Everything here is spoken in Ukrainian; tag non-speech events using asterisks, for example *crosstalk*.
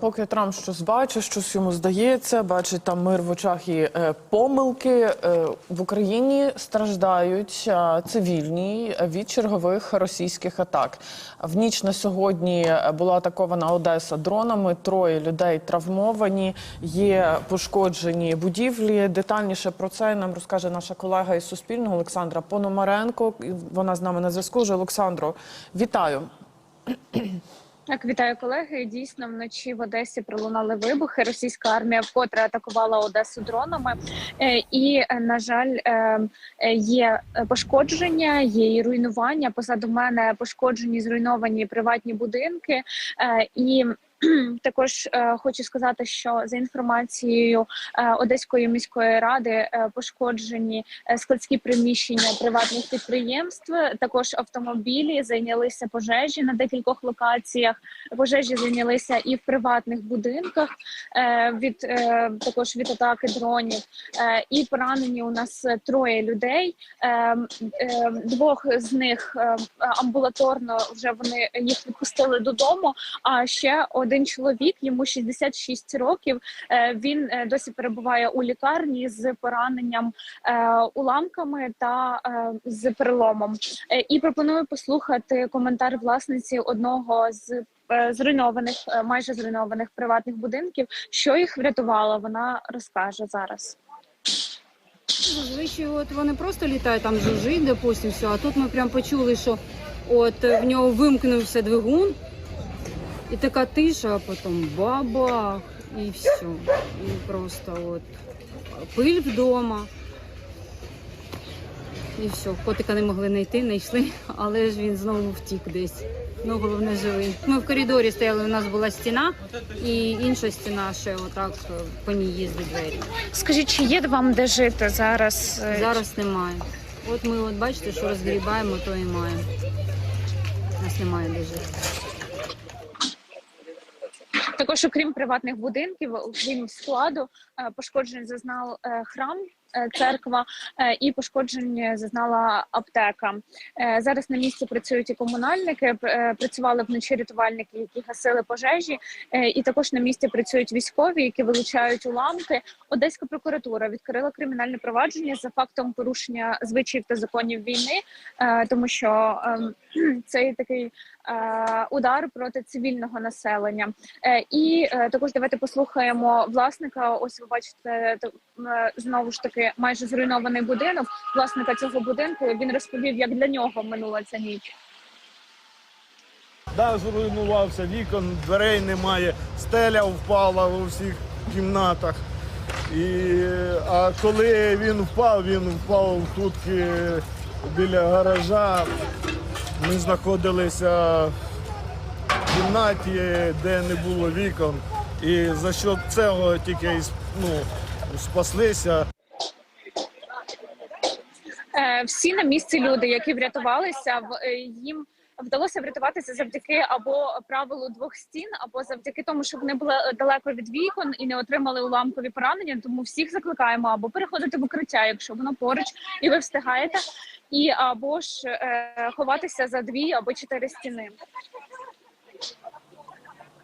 Поки Трамп щось бачить, щось йому здається, бачить там мир в очах і е, помилки. Е, в Україні страждають е, цивільні від чергових російських атак. В ніч на сьогодні була атакована Одеса дронами. Троє людей травмовані, є пошкоджені будівлі. Детальніше про це нам розкаже наша колега із Суспільного Олександра Пономаренко. Вона з нами на зв'язку. Вже Олександро, вітаю. Так, вітаю колеги. Дійсно, вночі в Одесі пролунали вибухи. Російська армія вкотре атакувала Одесу дронами. Е, І е, на жаль, е, є пошкодження, є і руйнування. Позаду мене пошкоджені, зруйновані приватні будинки. І *clears throat* також е, хочу сказати, що за інформацією е, Одеської міської ради е, пошкоджені е, складські приміщення приватних підприємств. Також автомобілі зайнялися пожежі на декількох локаціях. Пожежі зайнялися і в приватних будинках е, від е, також від атаки дронів. Е, І поранені у нас троє людей. Е, е, Двох з них е, амбулаторно вже вони їх відпустили додому. А ще один чоловік, йому 66 років. е, Він е, досі перебуває у лікарні з пораненням е, уламками та з переломом. І пропоную послухати коментар власниці одного з. Зруйнованих, майже зруйнованих приватних будинків, що їх врятувало, вона розкаже зараз. Зазвичай от вони просто літають, там жужжить, допустим, все. А тут ми прям почули, що от в нього вимкнувся двигун, і така тиша, а потім бабах, і все. І просто от пиль вдома. І все, котика не могли знайти, знайшли, *laughs* але ж він знову втік десь. Ну, головне живий. Ми в коридорі стояли, у нас була стіна, і інша стіна ще отак е, по ній їздить двері. Скажіть, чи є вам де жити зараз? е, Зараз немає. От ми от бачите, що розгрібаємо, то і маємо. У нас немає де жити. Також, окрім приватних будинків, окрім складу, е, пошкоджень зазнав е, храм. Е, Церква е, і пошкоджень зазнала аптека. Е, Зараз на місці працюють і комунальники. Працювали вночі рятувальники, які гасили пожежі, і також на місці працюють військові, які вилучають уламки. Одеська прокуратура відкрила кримінальне провадження за фактом порушення звичаїв та законів війни, тому що ем, *clears throat* цей такий удар проти цивільного населення. І також давайте послухаємо власника. Ось ви бачите знову ж таки майже зруйнований будинок. Власника цього будинку він розповів, як для нього минула ця ніч. Дах зруйнувався, вікон, дверей немає, стеля впала у всіх кімнатах. І, а коли він впав, він впав тут е, біля гаража. Ми знаходилися в кімнаті, де не було вікон. І за що цього тільки ну, спаслися. Всі на місці люди, які врятувалися, е, їм вдалося врятуватися завдяки або правилу двох стін, або завдяки тому, що вони були е, далеко від вікон і не отримали уламкові поранення. Тому всіх закликаємо або переходити в укриття, якщо воно поруч, і ви встигаєте, і або ж е, ховатися за дві або чотири стіни.